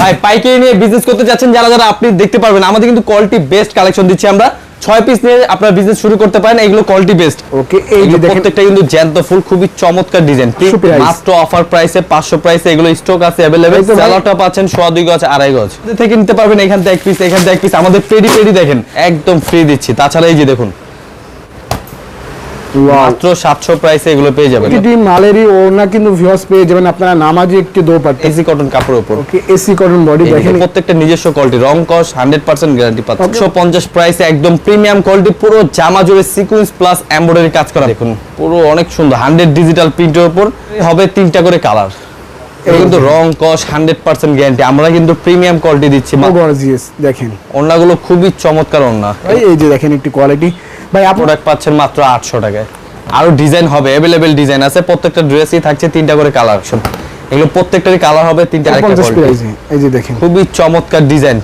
ভাই পাইকারি নিয়ে বিজনেস করতে যাচ্ছেন যারা যারা আপনি দেখতে পারবেন। আমাদের কিন্তু কোয়ালিটি বেস্ট কালেকশন দিচ্ছি আমরা। ছয় পিস নিয়ে আপনার বিজনেস শুরু করতে পারেন এগুলো কোয়ালিটি বেস্ট ওকে এই যে দেখেন প্রত্যেকটা কিন্তু জ্যান্ত ফুল খুবই চমৎকার ডিজাইন মাত্র অফার প্রাইসে পাঁচশো প্রাইসে এগুলো স্টক আছে তো ভাই। পাচ্ছেন সোয়া দুই গজ আড়াই গজ। থেকে নিতে পারবেন এখান থেকে এক পিস এখান থেকে এক পিস আমাদের পেডি পেডি দেখেন একদম ফ্রি দিচ্ছি। তাছাড়া এই যে দেখুন। মাত্র সাতশো প্রাইসে এগুলো পেয়ে যাবেন। প্রতিটি মালেরই ওড়না কিন্তু ভিউয়ার্স পেয়ে যাবেন। আপনারা নামাজি একটি দোপাট্টা এসি কটন কাপড়ের উপর। ওকে এসি কটন বডি দেখেন। প্রত্যেকটা নিজস্ব কোয়ালিটি রং কস হান্ড্রেড পার্সেন্ট গ্যারান্টি পাচ্ছেন। একশো পঞ্চাশ প্রাইসে একদম প্রিমিয়াম কোয়ালিটি পুরো জামা জুড়ে সিকুয়েন্স প্লাস এমব্রয়ডারি কাজ করা। দেখুন পুরো অনেক সুন্দর হান্ড্রেড ডিজিটাল প্রিন্টের উপর। হবে তিনটা করে কালার কিন্তু রং কস হান্ড্রেড পার্সেন্ট গ্যারান্টি আমরা কিন্তু প্রিমিয়াম কোয়ালিটি দিচ্ছি গর্জিয়াস দেখেন। ওড়নাগুলো খুবই চমৎকার ওড়না। এই যে দেখেন একটি কোয়ালিটি ভাই আপনার প্রোডাক্ট পাচ্ছেন মাত্র আটশো টাকায়। আরও ডিজাইন হবে অ্যাভেলেবেল ডিজাইন আছে। প্রত্যেকটা ড্রেসই থাকছে তিনটা করে কালার অপশন এগুলো প্রত্যেকটারই কালার হবে তিনটা আরেকটা পঞ্চাশ এই যে দেখেন। খুবই চমৎকার ডিজাইন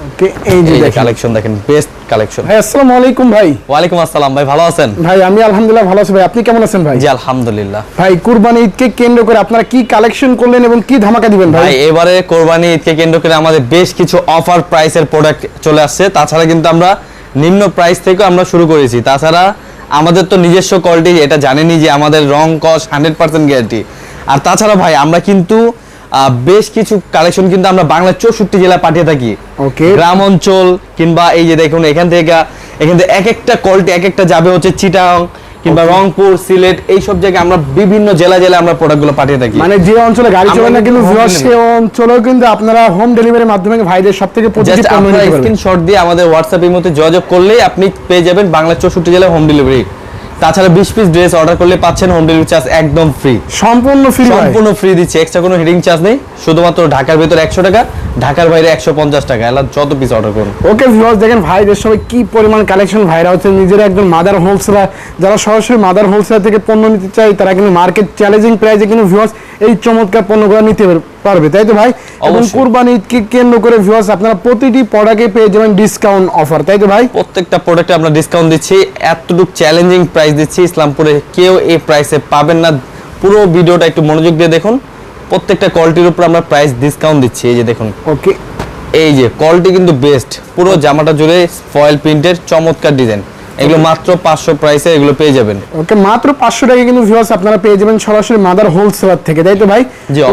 এই যে দেখেন। কালেকশন দেখেন বেস্ট কালেকশন ভাই আসসালামু আলাইকুম ভাই। ওয়ালাইকুম আসসালাম ভাই ভালো আছেন? ভাই আমি আলহামদুলিল্লাহ ভালো আছি ভাই। আপনি কেমন আছেন ভাই? জি আলহামদুলিল্লাহ। ভাই কুরবানি ঈদকে কেন্দ্র করে আপনারা কি কালেকশন করলেন এবং কি ধামাকা দিবেন ভাই? ভাই এবারে কোরবানি ঈদকে কেন্দ্র করে আমাদের বেশ কিছু অফার প্রাইসের প্রোডাক্ট চলে আসছে। তাছাড়া কিন্তু আমরা নিম্ন প্রাইস থেকে আমরা শুরু করেছি। তাছাড়া আমাদের তো নিজস্ব কোয়ালিটি এটা জানেনি যে আমাদের রং কস হান্ড্রেড পার্সেন্ট গ্যারান্টি আর তাছাড়া ভাই আমরা কিন্তু বেশ কিছু কালেকশন কিন্তু আমরা বাংলার চৌষট্টি জেলা পাঠিয়ে থাকি। ওকে গ্রাম অঞ্চল কিংবা এই যে দেখুন এখান থেকে এখান থেকে এক একটা কোয়ালিটি এক একটা যাবে হচ্ছে চিটাং কিংবা রংপুর সিলেট এই সব জায়গায় আমরা বিভিন্ন জেলা জেলা আমরা প্রোডাক্টগুলো পাঠিয়ে থাকি। মানে যে অঞ্চলে গাড়ি চলে না কিন্তু সে অঞ্চলেও কিন্তু আপনারা হোম ডেলিভারির মাধ্যমে ভাইদের সব থেকে প্রতিটি আপনারা স্ক্রিনশট দিয়ে আমাদের হোয়াটসঅ্যাপের মধ্যে যোগাযোগ করলেই আপনি পেয়ে যাবেন বাংলা চৌষট্টি জেলায় হোম ডেলিভারি তাছাড়া বিশ পিস ড্রেস অর্ডার করলে পাচ্ছেন হোম ডেলিভারি চার্জ একদম ফ্রি সম্পূর্ণ ফ্রি সম্পূর্ণ ফ্রি দিচ্ছে। এক্সট্রা কোনো হেডিং চার্জ নেই। শুধুমাত্র ঢাকার ভিতরে একশো টাকা ঢাকার বাইরে একশো পঞ্চাশ টাকা। এলা যত পিস অর্ডার করুন। ওকে ভিউয়ার্স দেখেন ভাইদের সবাই কি পরিমাণ কালেকশন ভাইরা হচ্ছে নিজেরা একদম মাদার হোলসেলার যারা সরাসরি মাদার হোলসেলার থেকে পণ্য নিতে চায় তারা কিন্তু মার্কেট চ্যালেঞ্জিং প্রাইসে কিন্তু ভিউয়ার্স এই চমৎকার পণ্যগুলো নিতে পারবে তাই তো ভাই? এবং। কুরবানি ঈদকে কেন্দ্র করে ভিউয়ার্স আপনারা প্রতিটি প্রোডাক্টে পেয়ে যাবেন ডিসকাউন্ট অফার তাই তো ভাই? প্রত্যেকটা প্রোডাক্টে আমরা ডিসকাউন্ট দিচ্ছি এতটুকু চ্যালেঞ্জিং প্রাইস দিচ্ছি ইসলামপুরে কেউ এই প্রাইসে পাবেন না। পুরো ভিডিওটা একটু মনোযোগ দিয়ে দেখুন। প্রত্যেকটা কোয়ালিটির উপর আমরা প্রাইস ডিসকাউন্ট দিচ্ছি এই যে দেখুন। ওকে এই যে কোয়ালিটি কিন্তু বেস্ট পুরো জামাটা জুড়ে ফয়েল প্রিন্টের চমৎকার ডিজাইন এগুলো মাত্র পাঁচশো প্রাইসে এগুলো পেয়ে যাবেন। ওকে মাত্র পাঁচশো টাকা কিন্তু ভিউয়ার্স আপনারা পেয়ে যাবেন সরাসরি মাদার হোলসেলার থেকে তাই তো ভাই?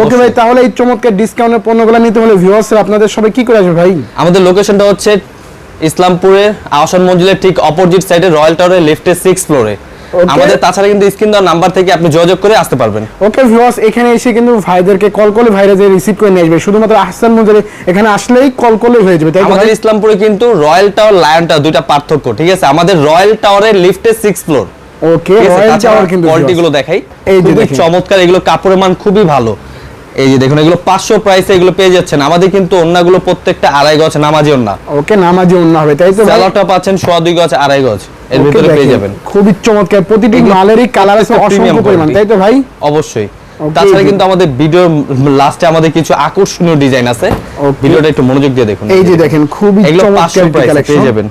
ওকে ভাই তাহলে এই চমৎকার ডিসকাউন্টের পণ্যগুলো নিতে হলে ভিউয়ার্স আপনাদের সবাই কি করে আসবে ভাই? আমাদের লোকেশনটা হচ্ছে ইসলামপুরের আহসান মঞ্জিলের ঠিক অপোজিট সাইডে রয়্যাল টাওয়ারের লেফটে সিক্স ফ্লোরে. আমাদের তাছাড়া কিন্তু স্ক্রিন দেওয়ার নাম্বার থেকে আপনি যোগাযোগ করে আসতে পারবেন। ওকে ভিউয়ার্স এখানে এসে কিন্তু ভাইদেরকে কল করলে ভাইরা যে রিসিভ করে নিয়ে আসবে। শুধুমাত্র আহসান মঞ্জুরি এখানে আসলেই কল করলে হয়ে যাবে তাই আমাদের ইসলামপুরে কিন্তু রয়্যাল টাওয়ার লায়ন টাওয়ার দুইটা পার্থক্য ঠিক আছে? আমাদের রয়্যাল টাওয়ারের লিফটের six floor okay royal tower কিন্তু কোয়ালিটি গুলো দেখাই। এই যে চমৎকার এগুলো কাপড়ের মান খুবই ভালো। এই যে দেখুন এগুলো পাঁচশো প্রাইসে এগুলো পেয়ে যাচ্ছেন। আমাদের কিন্তু অন্যগুলো প্রত্যেকটা আড়াই গজ নামাজি অন্য। ওকে নামাজি অন্য হবে তাই তো? স্যালাডটা পাচ্ছেন সোয়া দুই গজ আড়াই গজ। এর ভিতরে পেয়ে যাবেন। খুবই চমৎকার। প্রতিটি মালেরই কালার আছে অসংখ্য পরিমাণ তাই তো ভাই? অবশ্যই। তাছাড়া কিন্তু আমাদের ভিডিওর লাস্টে আমাদের কিছু আকর্ষণীয় ডিজাইন আছে. ভিডিওটা একটু মনোযোগ দিয়ে দেখুন। এই যে দেখেন খুবই চমৎকার কালেকশন পেয়ে যাবেন।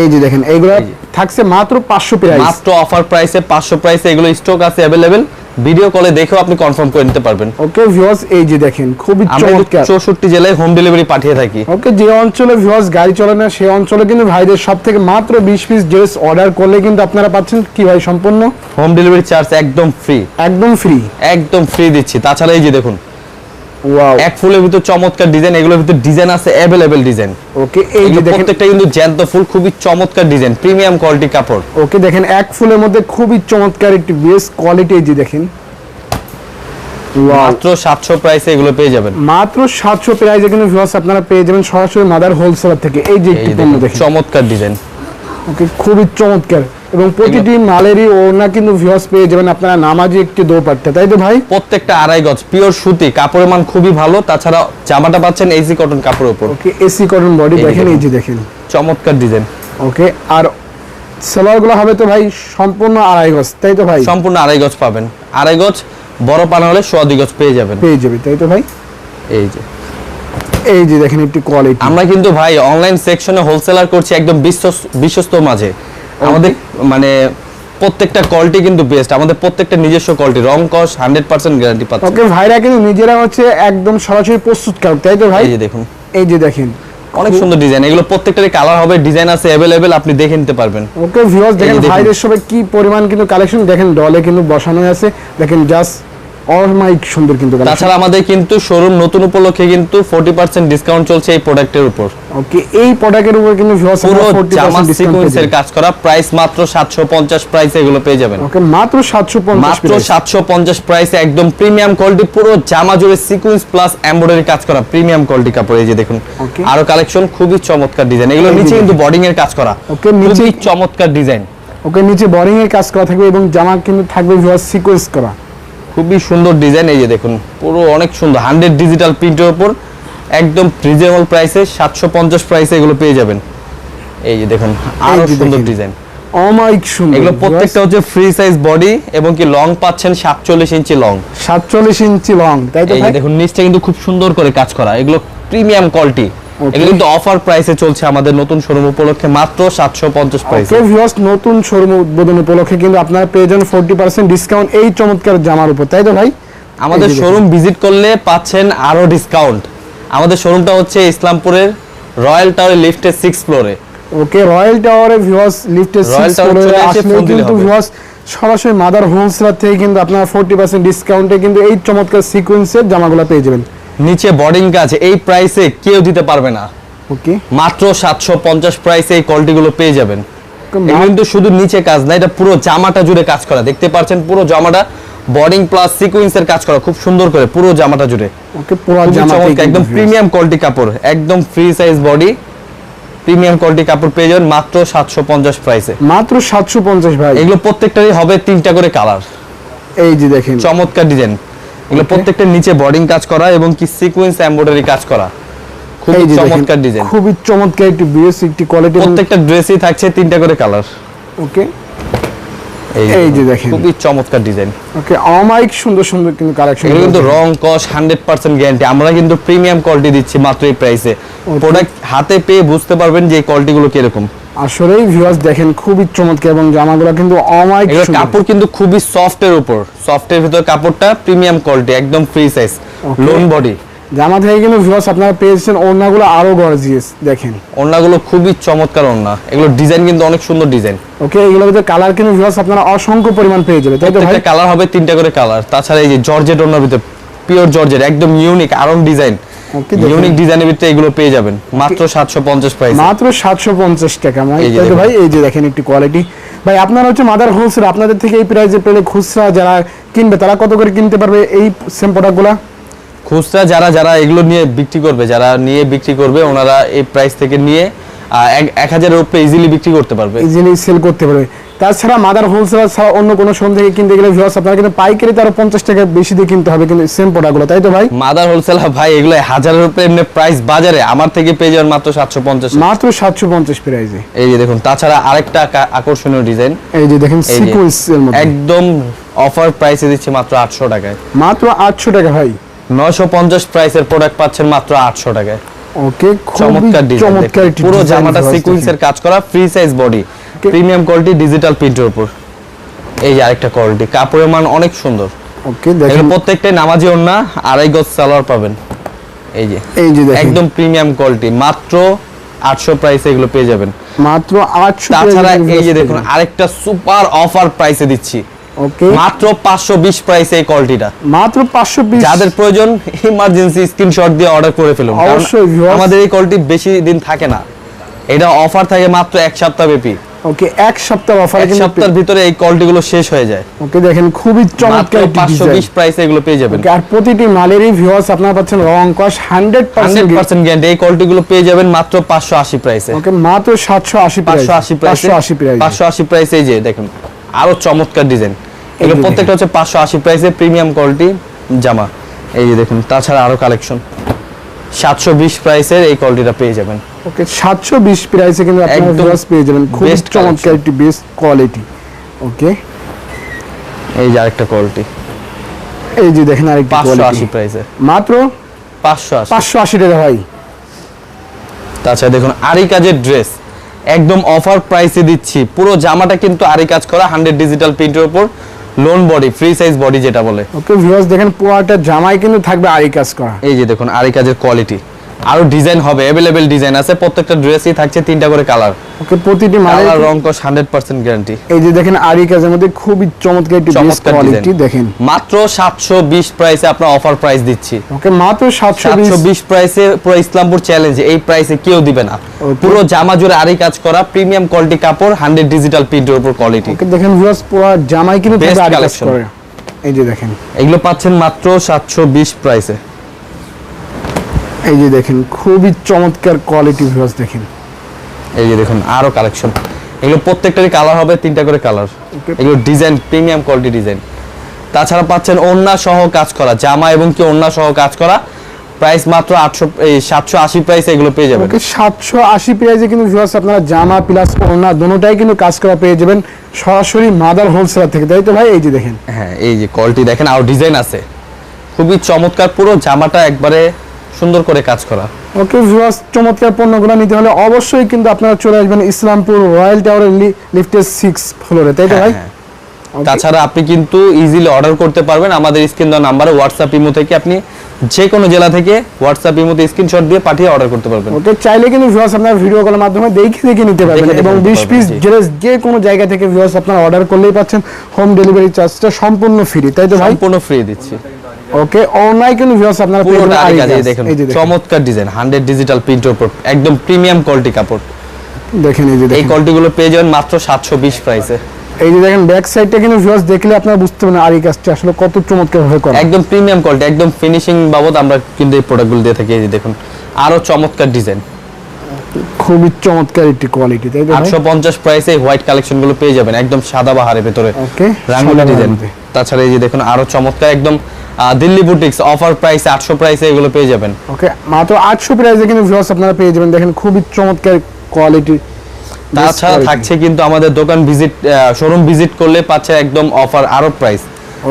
এই যে দেখেন এইগুলো থাকছে মাত্র পাঁচশো প্রাইস মাত্র অফার প্রাইসে পাঁচশো প্রাইসে এগুলো স্টক আছে অ্যাভেলেবেল ভিডিও কলে দেখেও আপনি কনফার্ম করে নিতে পারবেন। ওকে ভিউয়ার্স এই যে দেখেন খুবই চমৎকার। চৌষট্টি জেলায় হোম ডেলিভারি পাঠিয়ে থাকি। ওকে যে অঞ্চলে ভিউয়ার্স গাড়ি চলে না সেই অঞ্চলে কিন্তু ভাইদের সব থেকে মাত্র বিশ পিস ড্রেস অর্ডার করলে কিন্তু আপনারা পাচ্ছেন। কি ভাই সম্পূর্ণ? হোম ডেলিভারি চার্জ একদম ফ্রি একদম ফ্রি একদম ফ্রি দিচ্ছি। তাছাড়া এই যে দেখুন ওয়াও এক ফুলের ভিতর চমৎকার ডিজাইন এগুলোর ভিতর ডিজাইন আছে অ্যাভেলেবেল ডিজাইন ওকে এই যে দেখেন প্রত্যেকটা কিন্তু জ্যান্ত ফুল খুবই চমৎকার ডিজাইন প্রিমিয়াম কোয়ালিটি কাপড়। ওকে দেখেন এক ফুলের মধ্যে খুবই চমৎকার একটি বেস্ট কোয়ালিটি এই যে দেখেন। মাত্র সাতশো প্রাইসে এগুলো পেয়ে যাবেন। মাত্র সাতশো প্রাইজে কিন্তু ভিউয়ার্স আপনারা পেয়ে যাবেন সরাসরি মাদার হোলসেলার থেকে। এই যে এই একটি পণ্য দেখুন, দেখেন। চমৎকার ডিজাইন ওকে খুবই চমৎকার। এবং প্রতিটি মালেরই ওড়না কিন্তু ভিউয়ার্স পেয়ে যাবেন আপনারা নামাজি একটি দোপাট্টা তাই তো ভাই? প্রত্যেকটা আড়াই গজ পিওর সুতি কাপড়ের মান খুবই ভালো তাছাড়া জামাটা পাচ্ছেন এসি কটন কাপড়ের উপর। ওকে এসি কটন বডি দেখেন এই যে দেখেন। চমৎকার ডিজাইন ওকে আর সেলোয়ারগুলো হবে তো ভাই সম্পূর্ণ আড়াই গজ তাই তো ভাই? সম্পূর্ণ আড়াই গজ পাবেন। আড়াই গজ বড় পানা হলে সোয়া দুই গজ পেয়ে যাবেন। পেয়ে যাবে তাই তো ভাই? এই যে। এই যে দেখেন একটি কোয়ালিটি আমরা কিন্তু ভাই অনলাইন সেকশনে হোলসেলার করছি একদম বিশ্বস্ত বিশ্বস্ত মাঝে। আমাদের মানে প্রত্যেকটা কোয়ালিটি কিন্তু বেস্ট আমাদের প্রত্যেকটা নিজস্ব কোয়ালিটি রং কস হান্ড্রেড পার্সেন্ট গ্যারান্টি পাচ্ছে। ওকে ভাইরা কিন্তু নিজেরা হচ্ছে একদম সরাসরি প্রস্তুত কারক তাই তো ভাই? এই যে দেখুন। এই যে দেখেন। অনেক সুন্দর ডিজাইন এগুলো প্রত্যেকটারই কালার হবে ডিজাইন আছে अवेलेबल আপনি দেখে নিতে পারবেন। ওকে ভিউয়ার্স দেখেন দেখুন। ভাইদের সবে কি পরিমাণ কিন্তু কালেকশন দেখেন ডলে কিন্তু বসানো আছে দেখেন জাস্ট অমাইক সুন্দর কিন্তু তাছাড়া আমাদের কিন্তু শোরুম নতুন উপলক্ষে কিন্তু ফোর্টি পার্সেন্ট ডিসকাউন্ট চলছে এই প্রোডাক্টের উপর। ওকে এই প্রোডাক্টের উপর কিন্তু ভিউয়ার্স পুরো জামা সিকোয়েন্সের কাজ করা প্রাইস মাত্র সাতশো পঞ্চাশ প্রাইস এগুলো পেয়ে যাবেন। ওকে মাত্র 750 মাত্র সাতশো পঞ্চাশ প্রাইসে একদম প্রিমিয়াম কোয়ালিটি পুরো জামা জুড়ে সিকোয়েন্স প্লাস এমব্রয়ডারি কাজ করা প্রিমিয়াম কোয়ালিটি কাপড় এই যে দেখুন। আরও কালেকশন খুবই চমৎকার ডিজাইন এগুলো নিচে কিন্তু বর্ডিং এর কাজ করা। Okay, নিচে- চমৎকার ডিজাইন ওকে নিচে বোরিং এর কাজ করা থাকবে এবং জামা কিন্তু থাকবে ভিউয়ার্স সিকোয়েন্স করা। খুবই সুন্দর ডিজাইন এই যে দেখুন পুরো অনেক সুন্দর হান্ড্রেড ডিজিটাল প্রিন্টের উপর একদম রিজনেবল প্রাইসে সাতশো পঞ্চাশ প্রাইসে এগুলো পেয়ে যাবেন। এই যে দেখুন আরও সুন্দর ডিজাইন। অমাইক সুন্দর এগুলো প্রত্যেকটা হচ্ছে ফ্রি সাইজ বডি এবং কি লং পাচ্ছেন সাতচল্লিশ ইঞ্চি লং 47 ইঞ্চি লং তাই তো দেখুন নিচটা কিন্তু খুব সুন্দর করে কাজ করা এগুলো প্রিমিয়াম কোয়ালিটি. এগুলো কিন্তু অফার প্রাইসে চলছে আমাদের নতুন শোরুম উপলক্ষে মাত্র সাতশো পঞ্চাশ প্রাইসে ওকে ভিউয়ার্স নতুন শোরুম উদ্বোধন উপলক্ষে কিন্তু আপনারা পেয়ে যান 40% ডিসকাউন্ট এই চমৎকার জামার উপর তাই তো ভাই? আমাদের। শোরুম ভিজিট করলে পাচ্ছেন আরও ডিসকাউন্ট আমাদের শোরুমটা হচ্ছে ইসলামপুরের রয়্যাল টাওয়ার লিফটের সিক্স ফ্লোরে ওকে রয়্যাল টাওয়ারে ভিউয়ার্স লিফটের Royal 6 Tower ফ্লোরে আসলে কিন্তু। ভিউয়ার্স সরাসরি মাদার হোলসেলার থেকে কিন্তু আপনারা 40% ডিসকাউন্টে কিন্তু এই চমৎকার সিকোয়েন্সের জামাগুলো পেয়ে যাবেন। নিচে বোর্ডিং কাজ এই প্রাইসে কেউ দিতে পারবে না। ওকে মাত্র সাতশো পঞ্চাশ প্রাইসে এই কোয়ালিটি গুলো পেয়ে যাবেন। কিন্তু শুধু নিচে কাজ না এটা পুরো জামাটা জুড়ে কাজ করা। দেখতে পাচ্ছেন পুরো জামাটা বোর্ডিং প্লাস সিকোয়েন্সের কাজ করা খুব সুন্দর করে পুরো জামাটা জুড়ে। ওকে পুরো খুবই জামা চমৎকার, একদম প্রিমিয়াম কোয়ালিটি কাপড় একদম free size body premium quality কাপড় পেয়ে যাবেন মাত্র সাতশো পঞ্চাশ প্রাইসে মাত্র 750 ভাই। এগুলো প্রত্যেকটারই হবে তিনটা করে কালার এই যে দেখেন। চমৎকার ডিজাইন এগুলো প্রত্যেকটা নিচে বোর্ডিং কাজ করা এবং কি সিকোয়েন্স এমব্রয়ডারি কাজ করা। খুবই চমৎকার ডিজাইন খুবই চমৎকার একটি বিএস একটি কোয়ালিটি প্রত্যেকটা ড্রেসই থাকছে তিনটা করে কালার ওকে এই যে দেখেন। খুবই চমৎকার ডিজাইন ওকে অমাইক সুন্দর সুন্দর কিন্তু কালেকশন এগুলো কিন্তু রং কস হান্ড্রেড পার্সেন্ট গ্যারান্টি আমরা কিন্তু প্রিমিয়াম কোয়ালিটি দিচ্ছি মাত্র এই প্রাইসে প্রোডাক্ট হাতে পেয়ে বুঝতে পারবেন যে কোয়ালিটি গুলো কীরকম। আসলেই ভিউয়ার্স দেখেন খুবই চমৎকার এবং জামাগুলো কিন্তু অমাইক সুন্দর। কাপড় কিন্তু খুবই সফট এর উপর। সফট এর ভিতর কাপড়টা প্রিমিয়াম কোয়ালিটি একদম ফ্রি সাইজ লোন বডি জামা থেকে কিন্তু ভিউয়ার্স আপনারা পেয়েছেন ওড়নাগুলো আরও গর্জিয়াস দেখেন। ওড়নাগুলো খুবই চমৎকার ওড়না। এগুলো ডিজাইন কিন্তু অনেক সুন্দর ডিজাইন ওকে এগুলোর ভিতরে কালার কিন্তু ভিউয়ার্স আপনারা অসংখ্য পরিমাণ পেয়ে যাবে তাই তো ভাই? কালার হবে তিনটা করে কালার তাছাড়া এই যে জর্জেট ওড়নার ভিতরে পিওর জর্জেট একদম ইউনিক আরং ডিজাইন। ইউনিক ডিজাইনের ভিতরে এগুলো পেয়ে যাবেন। মাত্র সাতশো পঞ্চাশ প্রাইস মাত্র সাতশো পঞ্চাশ টাকা ভাই এই যে দেখুন। ভাই এই যে দেখেন একটু কোয়ালিটি ভাই আপনারা হচ্ছে মাদার হোলসেল আপনাদের থেকে এই প্রাইসে পেলে খুচরা যারা কিনবে তারা কত করে কিনতে পারবে এই সেম প্রোডাক্টগুলো খুচরা যারা যারা এগুলো নিয়ে বিক্রি করবে যারা নিয়ে বিক্রি করবে ওনারা এই প্রাইস থেকে নিয়ে এক- এক হাজারের উপরে ইজিলি বিক্রি করতে পারবে। ইজিলি সেল করতে পারবে। তাছাড়া মাদার হোলসেলার ছাড়া অন্য কোনো থেকে কিনতে গেলে ভিউয়ার্স আপনারা কিন্তু পাইকারি তারও পঞ্চাশ টাকা বেশি দিয়ে কিনতে হবে কিন্তু সেম প্রোডাক্টগুলো তাই তো ভাই? মাদার হোলসেলার ভাই এগুলো হাজারের উপরে এমনি প্রাইস বাজারে আমার থেকে পেয়ে যাবেন মাত্র সাতশো পঞ্চাশ। মাত্র সাতশো পঞ্চাশ প্রাইসে এই যে দেখুন তাছাড়া আরেকটা আকর্ষণীয় ডিজাইন এই যে দেখেন মধ্যে। একদম অফার প্রাইসে দিচ্ছি মাত্র আটশো টাকায়। মাত্র আটশো টাকা ভাই। নয়শো পঞ্চাশ প্রাইসের প্রোডাক্ট পাচ্ছেন মাত্র আটশো টাকায়। ওকে চমৎকার চমৎকার পুরো জামাটা সিকোয়েন্সের কাজ করা free size body premium quality digital প্রিন্টের উপর। এই যে আরেকটা কোয়ালিটি কাপড়ের মান অনেক সুন্দর। ওকে দেখেন। প্রত্যেকটাই নামাজি ওড়না আড়াই গজ সালোয়ার পাবেন। এই যে এই যে দেখেন। একদম প্রিমিয়াম কোয়ালিটি মাত্র আটশো প্রাইসে এগুলো পেয়ে যাবেন। মাত্র আটশো তাছাড়া এই যে দেখুন আরেকটা সুপার অফার প্রাইসে দিচ্ছি। ওকে মাত্র পাঁচশো বিশ প্রাইসে এই কোয়ালিটিটা মাত্র পাঁচশো পিস যাদের প্রয়োজন ইমার্জেন্সি স্ক্রিনশট দিয়ে অর্ডার করে ফেলুন। অবশ্যই, আমাদের এই কোয়ালিটি বেশি দিন থাকে না। এটা অফার থাকে মাত্র এক সপ্তাহ ব্যাপী। ওকে এক সপ্তাহ অফার এক সপ্তাহের ভিতরে এই শেষ হয়ে যায়। ওকে দেখেন খুবই চমৎকার একটি পাঁচশো বিশ প্রাইসে এগুলো পেয়ে যাবেন। আর প্রতিটি মালেরই ভিউয়ার্স আপনারা পাচ্ছেন রং কস হান্ড্রেড হান্ড্রেড পার্সেন্ট গ্যারান্টি এই কোয়ালিটি গুলো পেয়ে যাবেন মাত্র পাঁচশো আশি প্রাইসে ওকে মাত্র সাতশো আশি পাঁচশো আশি প্রাইসে পাঁচশো আশি প্রাইস পাঁচশো আশি প্রাইসে এই যে দেখুন আরও চমৎকার ডিজাইন এগুলো প্রত্যেকটা হচ্ছে পাঁচশো আশি প্রাইসে প্রিমিয়াম কোয়ালিটি জামা। এই যে দেখুন তাছাড়া আরও কালেকশন সাতশো বিশ প্রাইসের এই কোয়ালিটিটা পেয়ে যাবেন। ওকে সাতশো বিশ প্রাইসে কিন্তু আপনারা পেয়ে যাবেন। খুব চমৎকার একটি বেস্ট কোয়ালিটি ওকে? এই যে আরেকটা কোয়ালিটি এই যে দেখেন আরেকটি পাঁচশো কোয়ালিটি আশি প্রাইসে মাত্র? পাঁচশো আশি। পাঁচশো আশি টাকা ভাই। তাছাড়া দেখুন আরি কাজের ড্রেস একদম অফার প্রাইসে দিচ্ছি। পুরো জামাটা কিন্তু আরি কাজ করা হান্ড্রেড ডিজিটাল প্রিন্টের উপর। Long body free size body যেটা বলে। ওকে ভিউয়ার্স দেখেন পুরোটা জামাই কিন্তু থাকবে আরি কাজ করা। এই যে দেখুন আরি কাজের কোয়ালিটি আরও ডিজাইন হবে অ্যাভেলেবেল ডিজাইন আছে। প্রত্যেকটা ড্রেসই থাকছে তিনটা করে কালার ওকে প্রতিটি মালে কালার রং কস হান্ড্রেড পার্সেন্ট গ্যারান্টি এই যে দেখেন আরি কাজের মধ্যে খুবই চমৎকার একটি বেস্ট কোয়ালিটি দেখেন। মাত্র সাতশো বিশ প্রাইসে আপনার অফার প্রাইস দিচ্ছি। ওকে মাত্র সাতশো সাতশো বিশ প্রাইসে পুরো ইসলামপুর চ্যালেঞ্জ এই প্রাইসে কেউ দিবে না। পুরো জামা জুড়ে আরি কাজ করা প্রিমিয়াম কোয়ালিটি কাপড় হান্ড্রেড ডিজিটাল প্রিন্টের উপর কোয়ালিটি ওকে দেখেন ভিউয়ার্স পুরো জামাই কিন্তু আরি কাজ করে। এই যে দেখেন। এগুলো পাচ্ছেন মাত্র সাতশো বিশ প্রাইসে এই যে দেখেন খুবই চমৎকার কোয়ালিটি ভিউয়ার্স দেখেন। এই যে দেখুন আরও কালেকশন এগুলো প্রত্যেকটারই কালার হবে তিনটা করে কালার এগুলো ডিজাইন প্রিমিয়াম কোয়ালিটি ডিজাইন তাছাড়া পাচ্ছেন ওন্না সহ কাজ করা জামা এবং কি ওন্না সহ কাজ করা। প্রাইস মাত্র আটশো এই সাতশো আশি প্রাইসে এগুলো পেয়ে যাবেন। ওকে সাতশো আশি প্রাইজে কিন্তু ভিউয়ার্স আপনারা জামা প্লাস ওড়না দুটোটাই কিন্তু কাজ করা পেয়ে যাবেন সরাসরি মাদার হোলসেলার থেকে। তাই তো ভাই? এই যে দেখেন। হ্যাঁ এই যে কোয়ালিটি দেখেন আর ডিজাইন আছে। খুবই চমৎকার পুরো জামাটা একবারে সুন্দর করে কাজ করা। ওকে ভিউয়ার্স চমৎকার পণ্যগুলো নিতে হলে অবশ্যই কিন্তু আপনারা চলে আসবেন ইসলামপুর রয়্যাল টাওয়ারের লিফটের সিক্স ফ্লোরে তাই তো ভাই? হ্যাঁ, তাছাড়া আপনি কিন্তু ইজিলি অর্ডার করতে পারবেন। আমাদের স্ক্রিন দেওয়া নাম্বারে হোয়াটসঅ্যাপ ইমো থেকে আপনি যে কোনো জেলা থেকে হোয়াটসঅ্যাপ ইমোতে স্ক্রিনশট দিয়ে পাঠিয়ে অর্ডার করতে পারবেন। ওকে চাইলে কিন্তু ভিউয়ার্স আপনারা ভিডিও কলের মাধ্যমে দেখে দেখে নিতে পারবেন এবং নিতে বিশ পিস পারবেন, জি। ড্রেস যে কোনো জায়গা থেকে ভিউয়ার্স আপনারা অর্ডার করলেই পাচ্ছেন। হোম ডেলিভারি চার্জটা সম্পূর্ণ ফ্রি তাই তো ভাই? সম্পূর্ণ ফ্রি দিচ্ছি। ওকে অনলাইন কিন্তু ভিউয়ার্স আপনারা পুরোটা। দেখুন দেখেন। চমৎকার ডিজাইন হান্ড্রেড ডিজিটাল প্রিন্টের উপর একদম প্রিমিয়াম কোয়ালিটি কাপড়। দেখেন এই যে এই পেয়ে যাবেন মাত্র সাতশো বিশ প্রাইসে এই যে দেখেন ব্যাক সাইডটা কিন্তু ভিউয়ার্স দেখলে আপনারা বুঝতে পারবেন আরি কাজটা আসলে কত চমৎকার ভাবে করা। একদম প্রিমিয়াম কোয়ালিটি একদম ফিনিশিং বাবদ আমরা কিন্তু এই প্রোডাক্টগুলো দিয়ে থাকি। এই যে দেখুন আরও চমৎকার ডিজাইন খুবই চমৎকার একটি কোয়ালিটি তাই তো ভাই? আটশো পঞ্চাশ প্রাইসে হোয়াইট কালেকশনগুলো পেয়ে যাবেন একদম সাদা বাহারের ভেতরে। Okay, রাঙ্গুলি ডিজাইন তাছাড়া এই যে দেখুন আরও চমৎকার একদম দিল্লি বুটিক্স অফার প্রাইসে আটশো প্রাইসে এগুলো পেয়ে যাবেন। ওকে মাত্র আটশো প্রাইসে কিন্তু ভিউয়ার্স আপনারা পেয়ে যাবেন। দেখেন খুবই চমৎকার কোয়ালিটি তাছাড়া থাকছে কিন্তু আমাদের দোকান ভিজিট শোরুম ভিজিট করলে পাচ্ছে একদম অফার আরও প্রাইস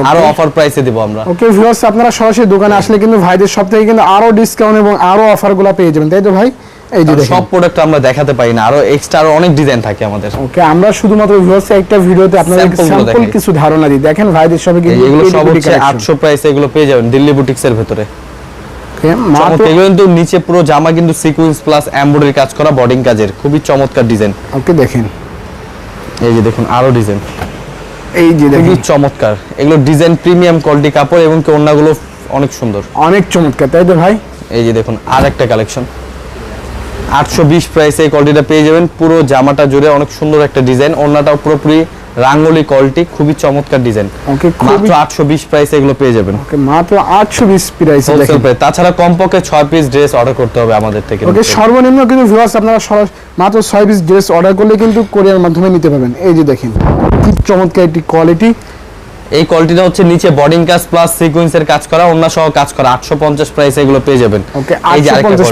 আরও অফার প্রাইসে দিব আমরা। ওকে ভিউয়ার্স আপনারা সরাসরি দোকানে আসলে কিন্তু ভাইদের সব থেকে কিন্তু আরও ডিসকাউন্ট এবং আরও অফারগুলো পেয়ে যাবেন। তাই তো ভাই? এই যে সব প্রোডাক্ট আমরা দেখাতে পারি না। আরও এক্সট্রা আরও অনেক ডিজাইন থাকে আমাদের। ওকে আমরা শুধুমাত্র ভিউয়ার্স একটা ভিডিওতে আপনাদের স্যাম্পল কিছু ধারণা দিই। দেখেন ভাইদের সবে কিন্তু এগুলো সব হচ্ছে collection। আটশো এগুলো পেয়ে যাবেন দিল্লি বুটিক্স এর ভেতরে। Okay, মাত্র চমৎকার এগুলো কিন্তু নিচে পুরো জামা কিন্তু সিকুয়েন্স প্লাস এমব্রয়ডারি কাজ করা বডিং কাজের। খুবই চমৎকার ডিজাইন ওকে দেখেন। এই যে দেখুন আরও ডিজাইন এই যে দেখেন। চমৎকার। এগুলো ডিজাইন প্রিমিয়াম কোয়ালিটি কাপড় এবং কি অনেক সুন্দর। অনেক চমৎকার তাই তো ভাই? এই যে দেখুন আর একটা কালেকশন আটশো বিশ প্রাইসে এই কোয়ালিটিটা পেয়ে যাবেন। পুরো জামাটা জুড়ে অনেক সুন্দর একটা ডিজাইন ওড়নাটাও পুরোপুরি রাঙ্গলি কোয়ালিটি খুবই চমৎকার ডিজাইন ওকে মাত্র আটশো বিশ প্রাইসে এগুলো পেয়ে যাবেন। ওকে মাত্র আটশো বিশ প্রাইসে দেখেন। প্রাইস তাছাড়া কমপক্ষে ছয় পিস ড্রেস অর্ডার করতে হবে আমাদের থেকে। ওকে সর্বনিম্ন কিন্তু ভিউয়ার্স আপনারা মাত্র ছয় পিস ড্রেস অর্ডার করলে কিন্তু কোরিয়ার মাধ্যমে নিতে পারবেন। এই যে দেখেন কি চমৎকার একটি কোয়ালিটি এই কোয়ালিটিটা হচ্ছে নিচে বডিং কাজ প্লাস সিকোয়েন্সের কাজ করা অন্য সহ কাজ করা। আটশো পঞ্চাশ প্রাইসে এগুলো পেয়ে যাবেন। ওকে এই যে।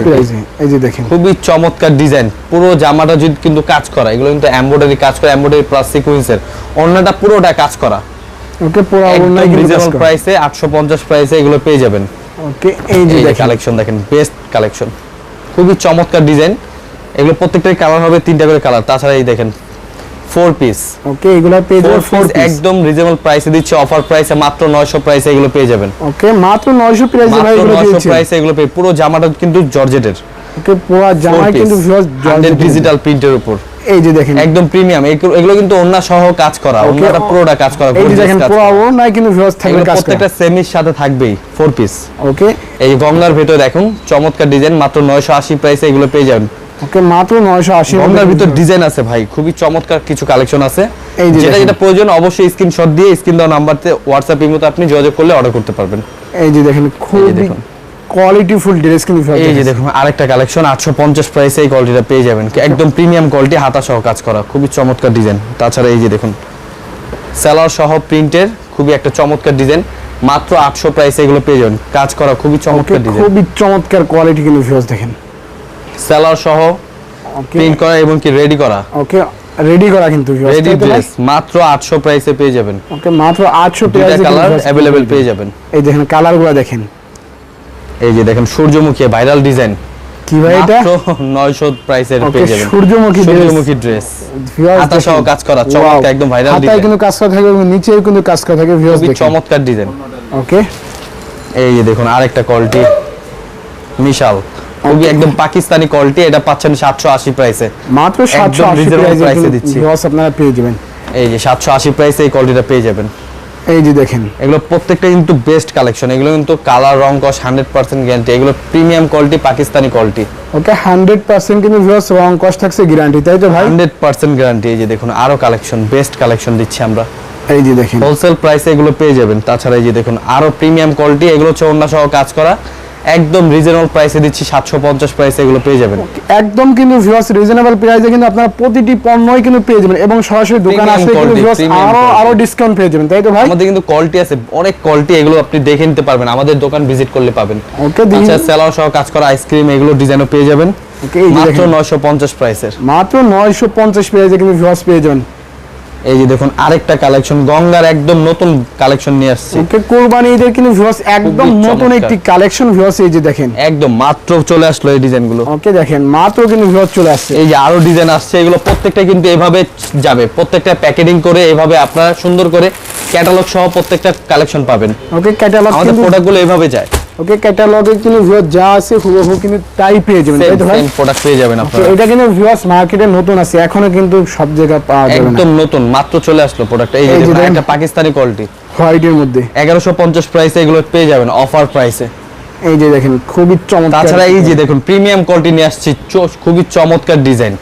প্রাইসে এই দেখেন। খুবই চমৎকার ডিজাইন পুরো জামাটা যদি কিন্তু কাজ করা এগুলো কিন্তু এমব্রয়ডারি কাজ করা এমব্রয়ডারি প্লাস সিকোয়েন্সের অন্যটা পুরোটা কাজ করা। ওকে পুরো অনলাইন রিজনেবল প্রাইসে আটশো পঞ্চাশ প্রাইসে এগুলো পেয়ে যাবেন। ওকে এই যে কালেকশন দেখেন। বেস্ট কালেকশন খুবই চমৎকার ডিজাইন এগুলো প্রত্যেকটাই কালার হবে তিনটা করে কালার তাছাড়া এই দেখেন ফোর পিস ওকে এগুলা পেয়ে যাবেন ফোর একদম রিজনেবল প্রাইসে দিচ্ছে অফার প্রাইসে মাত্র নয়শো প্রাইসে এগুলো পেয়ে যাবেন। ওকে মাত্র 900 প্রাইসে ভাই এগুলো নয়শো দিয়েছি প্রাইসে এগুলো পেয়ে পুরো জামাটা কিন্তু জর্জেটের। ওকে পুরো জামাই কিন্তু ডিজিটাল প্রিন্টের উপর। এই যে দেখেন। একদম প্রিমিয়াম এগুলো কিন্তু অন্য সহ কাজ করা পুরোটা কাজ করা এই যে দেখেন পুরো। কিন্তু ভিউয়ার্স থাকবে কাজ প্রত্যেকটা সেমির সাথে থাকবেই ফোর পিস ওকে এই গঙ্গার ভেতর দেখুন চমৎকার ডিজাইন মাত্র নয়শো আশি প্রাইসে এগুলো পেয়ে যাবেন। ওকে মাত্র 980 গঙ্গার ভিতর ডিজাইন আছে ভাই খুবই চমৎকার কিছু কালেকশন আছে। যেটা যেটা প্রয়োজন অবশ্যই স্ক্রিনশট দিয়ে স্ক্রিন দেওয়া নাম্বারতে হোয়াটসঅ্যাপ ইমোতে আপনি যোগাযোগ করলে অর্ডার করতে পারবেন। এই যে দেখেন খুবই কোয়ালিটি ফুল ড্রেস কিন্তু এই যে দেখুন আরেকটা কালেকশন আটশো পঞ্চাশ প্রাইসে এই কোয়ালিটিটা পেয়ে যাবেন। একদম প্রিমিয়াম কোয়ালিটি হাতা সহ কাজ করা খুবই চমৎকার ডিজাইন তাছাড়া এই যে দেখুন সেলার সহ প্রিন্টের খুবই একটা চমৎকার ডিজাইন মাত্র আটশো প্রাইসে এগুলো পেয়ে যাবেন। কাজ করা খুবই চমৎকার ডিজাইন খুবই চমৎকার কোয়ালিটি কিন্তু দেখেন। সেলার সহ প্রিন্ট করা এবং কি রেডি করা। ওকে রেডি করা কিন্তু রেডি ড্রেস মাত্র আটশো প্রাইসে পেয়ে যাবেন। ওকে মাত্র 800 প্রাইসে কালার অ্যাভেলেবেল পেয়ে যাবেন। এই দেখেন কালারগুলো দেখেন। এই যে দেখেন সূর্যমুখী ভাইরাল ডিজাইন কি ভাই এটা? মাত্র 900 প্রাইসের পেয়ে যাবেন। সূর্যমুখী সূর্যমুখী ড্রেস হাতা সহ কাজ করা, চমৎকার, একদম viral হাতায় design। কিন্তু কাজ করা থাকে এবং নিচেও কিন্তু কাজ করা থাকে ভিউয়ার্স দেখুন। চমৎকার ডিজাইন ওকে এই যে দেখুন আরেকটা কোয়ালিটি মিশাল। খুবই একদম পাকিস্তানি কোয়ালিটি এটা পাচ্ছেন 780 প্রাইসে মাত্র 780 প্রাইসে দিচ্ছি। ভিউয়ার্স আপনারা পেয়ে যাবেন। এই যে 780 প্রাইসে এই কোয়ালিটিটা পেয়ে যাবেন। এই যে দেখেন। এগুলো প্রত্যেকটা কিন্তু বেস্ট কালেকশন এগুলো কিন্তু কালার রং কস হান্ড্রেড পার্সেন্ট গ্যারান্টি এগুলো premium quality Pakistani quality okay hundred percent কিন্তু ভিউয়ার্স রং কস্ট থাকছে গ্যারান্টি তাই তো ভাই? হান্ড্রেড পার্সেন্ট গ্যারান্টি এই যে দেখুন আরও কালেকশন বেস্ট কালেকশন দিচ্ছি আমরা। এই যে দেখেন। হোলসেল প্রাইসে এগুলো পেয়ে যাবেন তাছাড়া এই যে দেখুন আরও প্রিমিয়াম কোয়ালিটি এগুলো হচ্ছে অন্য সহ কাজ করা। একদম রিজনেবল প্রাইসে দিচ্ছি সাতশো পঞ্চাশ প্রাইসে এগুলো পেয়ে যাবেন। একদম কিন্তু ভিউয়ার্স রিজনেবল প্রাইসে কিন্তু আপনারা প্রতিটি পণ্যই কিন্তু পেয়ে যাবেন এবং সরাসরি দোকানে আসলে কিন্তু ভিউয়ার্স আরও আরও ডিসকাউন্ট পেয়ে যাবেন তাই তো ভাই? আমাদের কিন্তু কোয়ালিটি আছে অনেক কোয়ালিটি এগুলো আপনি দেখে নিতে পারবেন আমাদের দোকান ভিজিট করলে পাবেন। ওকে আচ্ছা সেলার সহ কাজ করা আইসক্রিম এগুলো ডিজাইনও পেয়ে যাবেন। মাত্র দেখেন। নয়শো পঞ্চাশ প্রাইসের মাত্র 950 প্রাইসে কিন্তু ভিউয়ার্স পেয়ে যাবেন। এই যে দেখুন আরেকটা কালেকশন গঙ্গার একদম নতুন কালেকশন নিয়ে আসছে। ওকে কোরবানি ঈদের কিন্তু ভিউয়ার্স একদম নতুন একটি। কালেকশন ভিউয়ার্স এই যে দেখেন। একদম মাত্র চলে আসলো এই ডিজাইনগুলো। ওকে দেখেন মাত্র কিন্তু ভিউয়ার্স চলে আসছে। এই যে আরও ডিজাইন আসছে এগুলো প্রত্যেকটা কিন্তু এভাবে যাবে। প্রত্যেকটা প্যাকেটিং করে এভাবে আপনারা সুন্দর করে ক্যাটালগ সহ প্রত্যেকটা কালেকশন পাবেন। ওকে ক্যাটালগ আমাদের প্রোডাক্টগুলো এভাবে যায়। ওকে ক্যাটালগে কিন্তু ভিউয়ার্স যা আছে হুবহু কিন্তু তাই পেয়ে যাবেন। তাই তো ভাই প্রোডাক্ট পেয়ে যাবেন আপনারা। এটা কিন্তু ভিউয়ার্স মার্কেটে নতুন আছে এখনও কিন্তু সব জায়গায় পাওয়া যাবে না। একদম নতুন মাত্র চলে আসলো প্রোডাক্ট এই যে। একটা পাকিস্তানি কোয়ালিটি হোয়াইটের মধ্যে। এগারোশো পঞ্চাশ প্রাইসে এগুলো পেয়ে যাবেন অফার প্রাইসে এই যে দেখেন খুবই চমৎকার। তাছাড়া এই যে দেখুন প্রিমিয়াম কোয়ালিটি নিয়ে আসছি খুবই চমৎকার ডিজাইন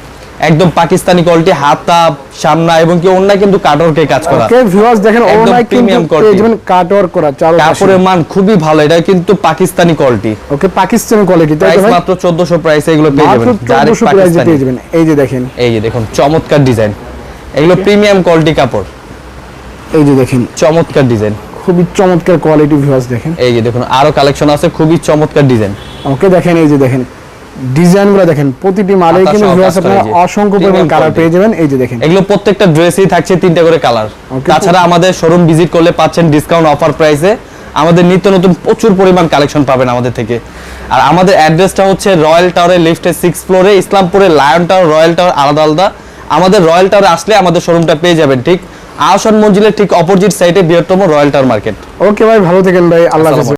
একদম পাকিস্তানি কোয়ালিটি হাতা সামনা এবং কি অন্য কিন্তু কাটরকে কাজ করা। ওকে ভিউয়ার্স দেখেন ওনাই কিন্তু। পেয়ে যাবেন করা চারো কাপড়ের মান খুবই ভালো এটা কিন্তু Pakistani quality okay Pakistani quality তাই ভাই? মাত্র 1400 প্রাইসে এগুলো পেয়ে যাবেন। ডাইরেক্ট 1400 প্রাইসে পাকিস্তানি। পেয়ে যাবেন। এই যে দেখেন। এই যে দেখুন চমৎকার ডিজাইন এগুলো প্রিমিয়াম কোয়ালিটি কাপড়। এই যে দেখেন। চমৎকার ডিজাইন খুবই চমৎকার কোয়ালিটি ভিউয়ার্স দেখেন। এই যে দেখুন আরও কালেকশন আছে খুবই চমৎকার ডিজাইন ওকে দেখেন এই যে দেখেন। ডিজাইনগুলো দেখেন প্রতিটি মালে কিন্তু ভিউয়ার্স আপনারা অসংখ্য পরিমাণ কালার পেয়ে যাবেন এই যে দেখেন। এগুলো প্রত্যেকটা ড্রেসেই থাকছে তিনটা করে কালার তাছাড়া আমাদের শোরুম ভিজিট করলে পাচ্ছেন ডিসকাউন্ট অফার প্রাইসে আমাদের নিত্য নতুন প্রচুর পরিমাণ কালেকশন পাবেন আমাদের থেকে। আর আমাদের অ্যাড্রেসটা হচ্ছে রয়্যাল টাওয়ারের লিফটের সিক্স ফ্লোরে ইসলামপুরে লায়ন টাওয়ার রয়্যাল টাওয়ার আলাদা আলাদা। আমাদের রয়্যাল টাওয়ারে আসলে আমাদের শোরুমটা পেয়ে যাবেন ঠিক? আহসান মঞ্জিলের ঠিক অপোজিট সাইডে বৃহত্তম রয়্যাল টাওয়ার মার্কেট ওকে ভাই ভালো থাকেন ভাই। আল্লাহ